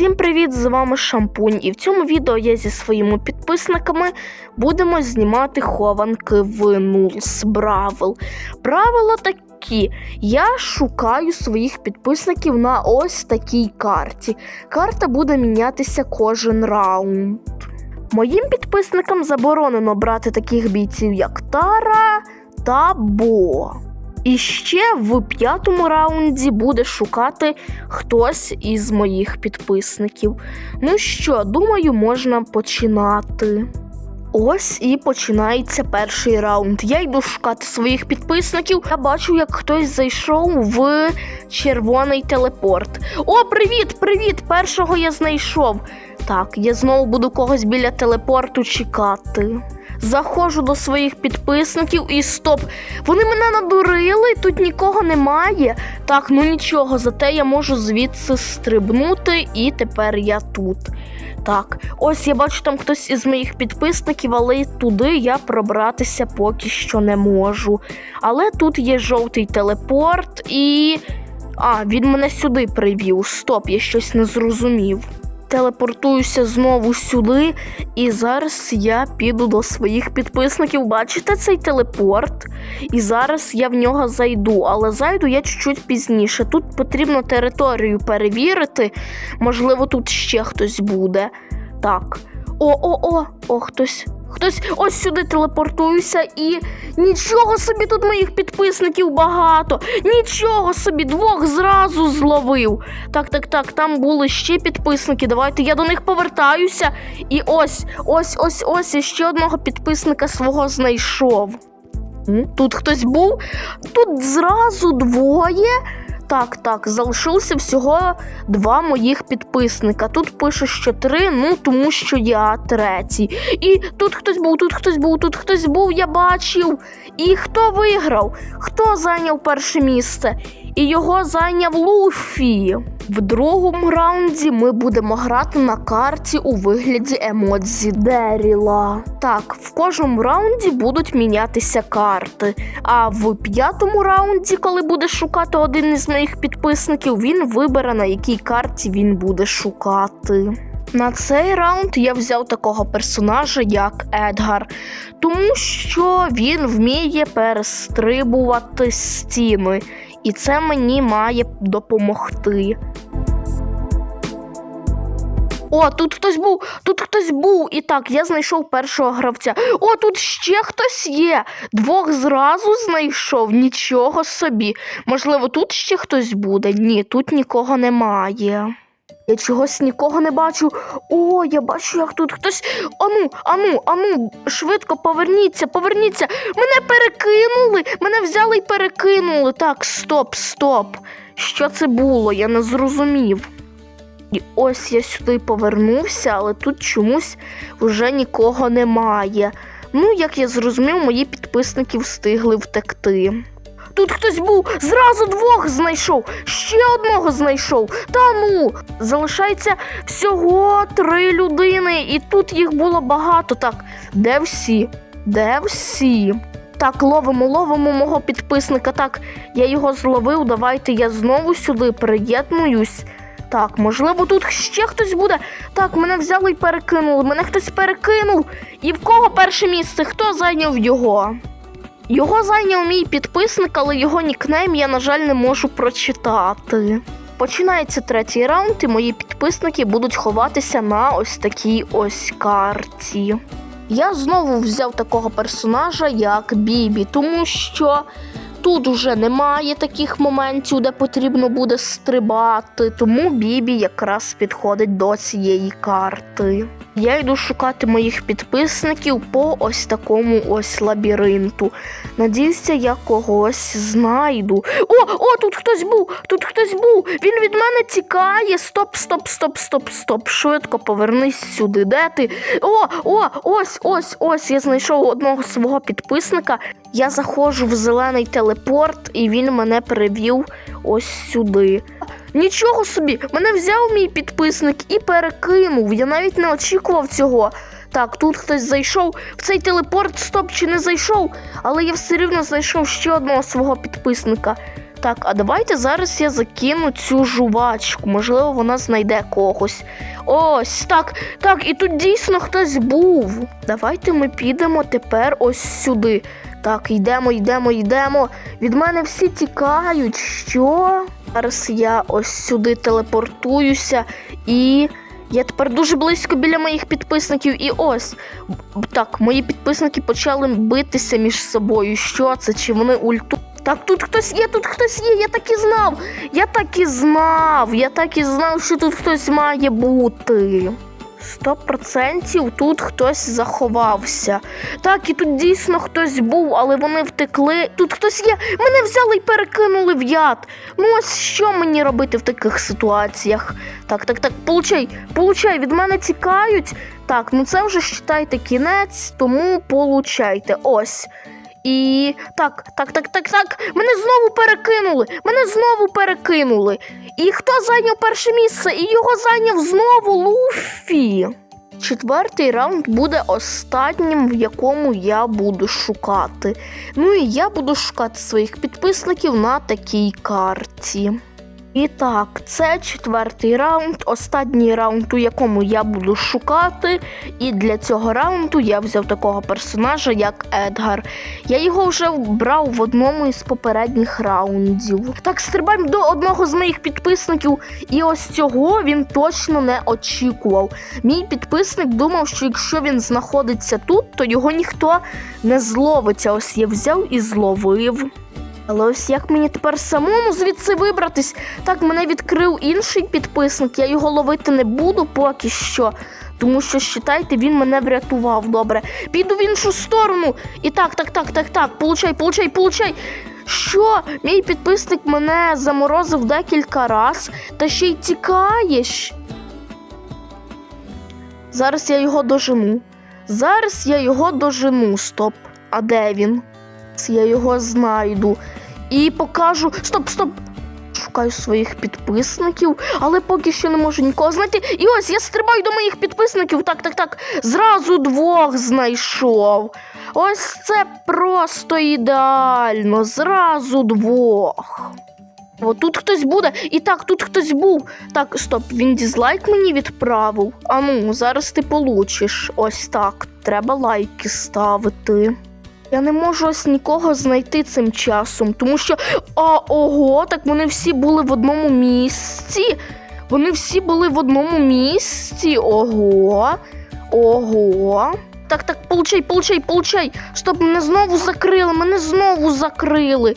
Всім привіт! З вами Шампунь, і в цьому відео я зі своїми підписниками будемо знімати хованки в Нулс Бравл. Правила такі: я шукаю своїх підписників на ось такій карті. Карта буде мінятися кожен раунд. Моїм підписникам заборонено брати таких бійців, як Тара та Бо. І ще в п'ятому раунді буде шукати хтось із моїх підписників. Ну що, думаю, можна починати. Ось і починається перший раунд. Я йду шукати своїх підписників. Я бачу, як хтось зайшов в червоний телепорт. О, привіт, привіт! Першого я знайшов. Так, я знову буду когось біля телепорту чекати. Заходжу до своїх підписників і стоп. Вони мене надурили, тут нікого немає. Так, ну нічого, зате я можу звідси стрибнути, і тепер я тут. Так, ось я бачу там хтось із моїх підписників, але туди я пробратися поки що не можу. Але тут є жовтий телепорт і. А, він мене сюди привів. Стоп, я щось не зрозумів. Телепортуюся знову сюди, і зараз я піду до своїх підписників. Бачите цей телепорт? І зараз я в нього зайду, але зайду я чуть-чуть пізніше. Тут потрібно територію перевірити. Можливо, тут ще хтось буде. Так. О-о-о, о, хтось. Хтось ось сюди телепортуюся і нічого собі тут моїх підписників багато. Нічого собі, двох зразу зловив. Так, так, так, там були ще підписники. Давайте я до них повертаюся. І ось, ось, ось, ось, я ще одного підписника свого знайшов. Тут хтось був, тут зразу двоє. Так, так, залишилося всього два моїх підписника. Тут пише, що три, ну тому що я третій. І тут хтось був, тут хтось був, тут хтось був, я бачив. І хто виграв? Хто зайняв перше місце? І його зайняв Луфі. В другому раунді ми будемо грати на карті у вигляді емодзі Деріла. Так, в кожному раунді будуть мінятися карти. А в п'ятому раунді, коли буде шукати один із моїх підписників, він вибере на якій карті він буде шукати. На цей раунд я взяв такого персонажа, як Едгар, тому що він вміє перестрибувати стіни, і це мені має допомогти. О, тут хтось був, тут хтось був. І так, я знайшов першого гравця. О, тут ще хтось є. Двох зразу знайшов. Нічого собі. Можливо, тут ще хтось буде? Ні, тут нікого немає. Я чогось нікого не бачу. О, я бачу, як тут хтось. Ану, ану, ану, швидко поверніться, поверніться. Мене перекинули, мене взяли і перекинули. Так, стоп, стоп. Що це було? Я не зрозумів. І ось я сюди повернувся, але тут чомусь вже нікого немає. Ну, як я зрозумів, мої підписники встигли втекти. Тут хтось був, зразу двох знайшов, ще одного знайшов. Та залишається всього три людини, і тут їх було багато. Так, де всі? Де всі? Так, ловимо, ловимо мого підписника. Так, я його зловив. Давайте я знову сюди приєднуюсь. Так, можливо, тут ще хтось буде. Так, мене взяли і перекинули. Мене хтось перекинув. І в кого перше місце? Хто зайняв його? Його зайняв мій підписник, але його нікнейм я, на жаль, не можу прочитати. Починається третій раунд, і мої підписники будуть ховатися на ось такій ось карті. Я знову взяв такого персонажа, як Бібі, тому що тут уже немає таких моментів, де потрібно буде стрибати, тому Бібі якраз підходить до цієї карти. Я йду шукати моїх підписників по ось такому ось лабіринту. Надіюся, я когось знайду. О, о, тут хтось був! Тут хтось був! Він від мене тікає. Стоп, стоп, стоп, стоп, стоп. Швидко повернись сюди. Де ти? О, о, ось, ось, ось. Я знайшов одного свого підписника. Я заходжу в зелений телепорт, і він мене перевів ось сюди. Нічого собі, мене взяв мій підписник і перекинув. Я навіть не очікував цього. Так, тут хтось зайшов в цей телепорт, стоп, чи не зайшов, але я все рівно знайшов ще одного свого підписника. Так, а давайте зараз я закину цю жувачку. Можливо, вона знайде когось. Ось так, так, і тут дійсно хтось був. Давайте ми підемо тепер ось сюди. Так, йдемо, йдемо, йдемо. Від мене всі тікають. Що? Зараз я ось сюди телепортуюся і. Я тепер дуже близько біля моїх підписників, і ось так, мої підписники почали битися між собою. Що це? Чи вони ульту? Так, тут хтось є, тут хтось є, я так і знав. Я так і знав, я так і знав, що тут хтось має бути. Сто процентів тут хтось заховався. Так, і тут дійсно хтось був, але вони втекли. Тут хтось є. Мене взяли і перекинули в яд. Ну ось що мені робити в таких ситуаціях? Так, так, так, получай, получай, від мене тікають. Так, ну це вже считайте кінець, тому получайте. Ось. І так, так, так, так, так. Мене знову перекинули. Мене знову перекинули. І хто зайняв перше місце? І його зайняв знову Луфі. Четвертий раунд буде останнім, в якому я буду шукати. Ну і я буду шукати своїх підписників на такій карті. І так, це четвертий раунд, останній раунд, у якому я буду шукати. І для цього раунду я взяв такого персонажа, як Едгар. Я його вже брав в одному із попередніх раундів. Так, стрибаємо до одного з моїх підписників, і ось цього він точно не очікував. Мій підписник думав, що якщо він знаходиться тут, то його ніхто не зловиться. Ось я взяв і зловив. Але ось як мені тепер самому звідси вибратись? Так, мене відкрив інший підписник, я його ловити не буду поки що. Тому що, считайте, він мене врятував. Добре. Піду в іншу сторону. І так, так, так, так, так. Получай, получай, получай. Що? Мій підписник мене заморозив декілька раз, та ще й тікаєш. Зараз я його дожену. Зараз я його дожену. Стоп. А де він? Я його знайду. І покажу. Стоп, стоп! Шукаю своїх підписників, але поки що не можу нікого знайти. І ось я стрибаю до моїх підписників. Так, так, так. Зразу двох знайшов. Ось це просто ідеально. Зразу двох. О, тут хтось буде. І так, тут хтось був. Так, стоп, він дізлайк мені відправив. А ну, зараз ти получиш. Ось так. Треба лайки ставити. Я не можу ось нікого знайти цим часом, тому що а, ого, так вони всі були в одному місці. Вони всі були в одному місці. Ого. Ого. Так, так, получай, получай, получай. Стоп, мене знову закрили, мене знову закрили.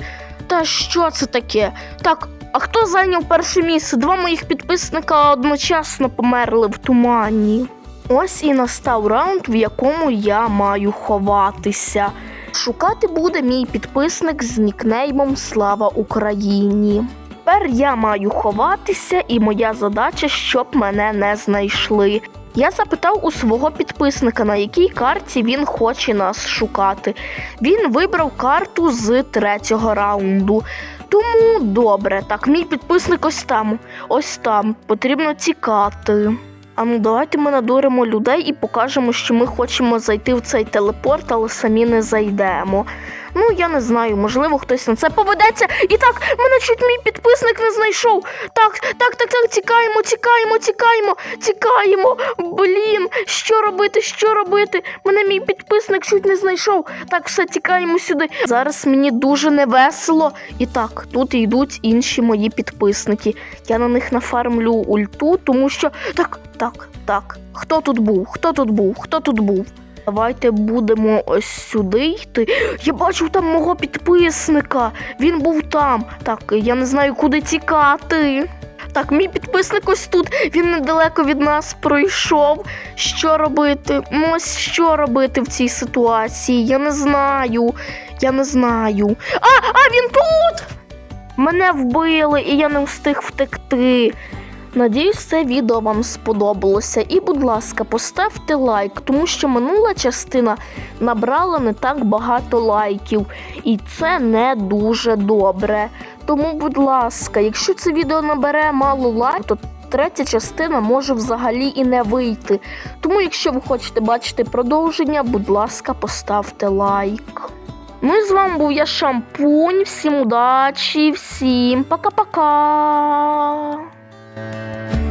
Та що це таке? Так, а хто зайняв перше місце? Два моїх підписника одночасно померли в тумані. Ось і настав раунд, в якому я маю ховатися. Шукати буде мій підписник з нікнеймом Слава Україні. Тепер я маю ховатися, і моя задача, щоб мене не знайшли. Я запитав у свого підписника, на якій карті він хоче нас шукати. Він вибрав карту з третього раунду. Тому добре, так, мій підписник ось там, ось там. Потрібно тікати. А ну давайте ми надуримо людей і покажемо, що ми хочемо зайти в цей телепорт, але самі не зайдемо. Ну, я не знаю, можливо, хтось на це поведеться. І так, мене чуть мій підписник не знайшов. Так, так, так, так, тікаємо, тікаємо, тікаємо, тікаємо. Блін, що робити, що робити? Мене мій підписник чуть не знайшов. Так, все, тікаємо сюди. Зараз мені дуже невесело. І так, тут йдуть інші мої підписники. Я на них нафармлю ульту, тому що. Так, так, так. Хто тут був? Хто тут був? Хто тут був? Давайте будемо ось сюди йти. Я бачив там мого підписника. Він був там. Так, я не знаю, куди тікати. Так, мій підписник ось тут. Він недалеко від нас пройшов. Що робити? Ну, ось що робити в цій ситуації? Я не знаю. Я не знаю. А, а він тут! Мене вбили, і я не встиг втекти. Надіюсь, це відео вам сподобалося. І, будь ласка, поставте лайк, тому що минула частина набрала не так багато лайків, і це не дуже добре. Тому, будь ласка, якщо це відео набере мало лайків, то третя частина може взагалі і не вийти. Тому, якщо ви хочете бачити продовження, будь ласка, поставте лайк. Ну і з вами був я Шампунь. Всім удачі, всім пока-пока. Música